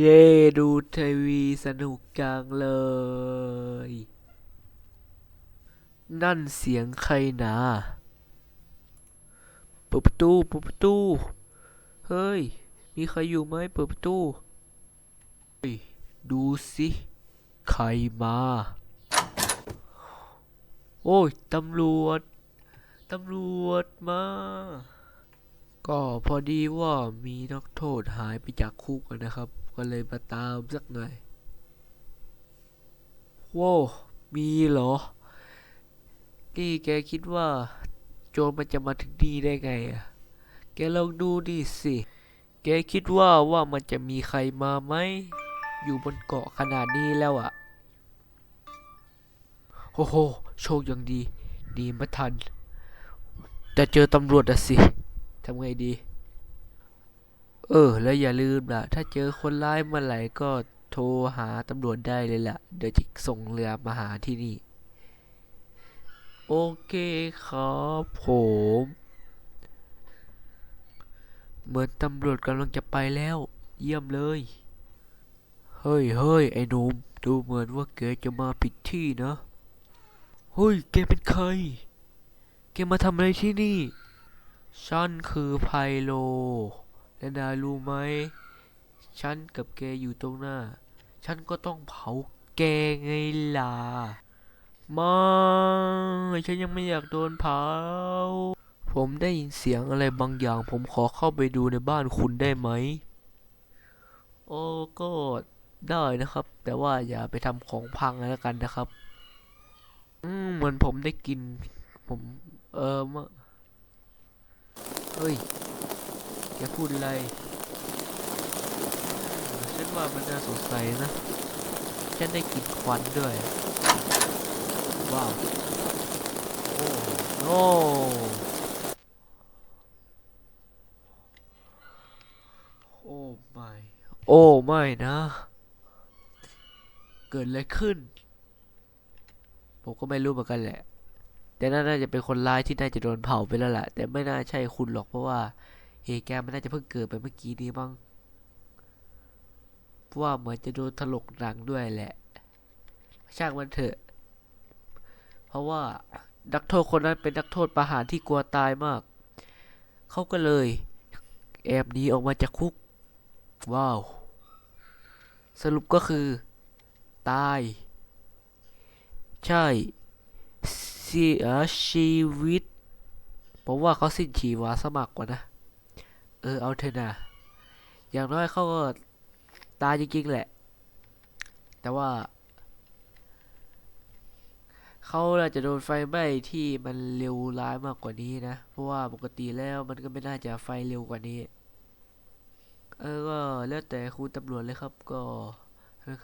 เย่ดูทีวีสนุกจังเลย นั่นเสียงใครนะเปิดประตูเปิดประตู เฮ้ย มีใครอยู่ไหมเปิดประตู เฮ้ย ดูสิ ใครมา โอ้ย ตำรวจ ตำรวจมา ก็พอดีว่ามีนักโทษหายไปจากคุกนะครับ ก็เลยมาตามสักหน่อยโว้มีเหรอ นี่แกคิดว่า โจรมันจะมาถึงนี่ได้ไงอะแกลองดูดิสิ แกคิดว่าว่ามันจะมีใครมาไหม อยู่บนเกาะขนาดนี้แล้วอะโอ้โห โชคยังดีหนีมาทัน แต่เจอตำรวจอะสิ ทำไงดี เออ แล้วอย่าลืมล่ะ ถ้าเจอคนร้ายเมื่อไหร่ก็โทรหาตำรวจได้เลยล่ะ เดี๋ยวจะส่งเรือมาหาที่นี่ โอเคครับผม เหมือนตำรวจกำลังจะไปแล้ว เยี่ยมเลย เฮ้ยเฮ้ยไอ้หนุ่มดูเหมือนว่าแกจะมาผิดที่นะ เฮ้ย แกเป็นใคร แกมาทำอะไรที่นี่ ฉันคือไพโล และนายรู้ไหม ฉันกับแกอยู่ตรงหน้า ฉันก็ต้องเผาแกไงล่ะม่ฉันยังไม่อยากโดนเผา ผมได้ยินเสียงอะไรบางอย่าง ผมขอเข้าไปดูในบ้านคุณได้ไหม โอ้ก็ได้นะครับ แต่ว่าอย่าไปทำของพังแล้วกันนะครับ อืมเหมือนผมได้กิน ผม เออมะเฮ้ย แกพูดอะไรฉันว่ามันน่าสงสัยนะ ฉันได้กลิ่นควันด้วย ว้าว โอ้โนโอ้ไม่ โอ้ไม่นะ เกิดอะไรขึ้น ผมก็ไม่รู้เหมือนกันแหละ แต่น่าน่าจะเป็นคนร้ายที่น่าจะโดนเผาไปแล้วแหละแต่ไม่น่าใช่คุณหรอกเพราะว่า เหตุการณ์มันน่าจะเพิ่งเกิดไปเมื่อกี้นี้มั้งเพราะว่าเหมือนจะโดนถลกหนังด้วยแหละ ช่างมันเถอะ เพราะว่านักโทษคนนั้นเป็นนักโทษประหารที่กลัวตายมาก เขาก็เลย แอบหนีออกมาจากคุก ว้าว สรุปก็คือ ตาย ใช่เสียชีวิตผมว่าเขาสิ้นชีวาสมัครกว่านะ เออเอาเถอะนะอย่างน้อยเขาก็ตายจริงๆแหละ แต่ว่า เขาอาจะโดนไฟไหม้ที่มันเร็วร้ายมากกว่านี้นะ เพราะว่าปกติแล้วมันก็ไม่น่าจะไฟเร็วกว่านี้ เออก็แล้วแต่คุณตำรวจเลยครับก็นะครับ